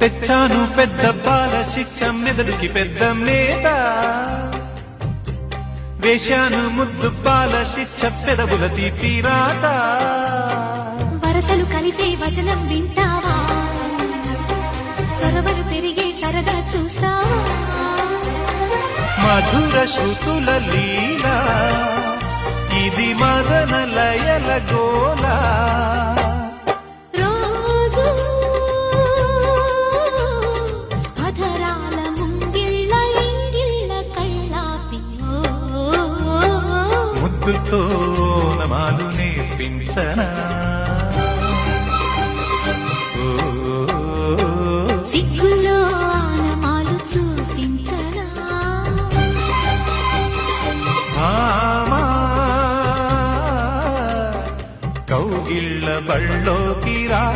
తెచ్చాను పెద్ద బాల శిక్ష మెదడుకి పెద్ద మేత. వేశాను ముద్దు బాల శిక్ష పెదవుల తీపి రాత. వరసలు కలిసే వచనం వింటావా? చొరవలు పెరిగే సరదా చూస్తావా? మధుర శృతుల లీల ఇది మదన లయల గోలా ముద్దుతో నమాలు నేర్పించనా? కౌగిళ్ళ రా.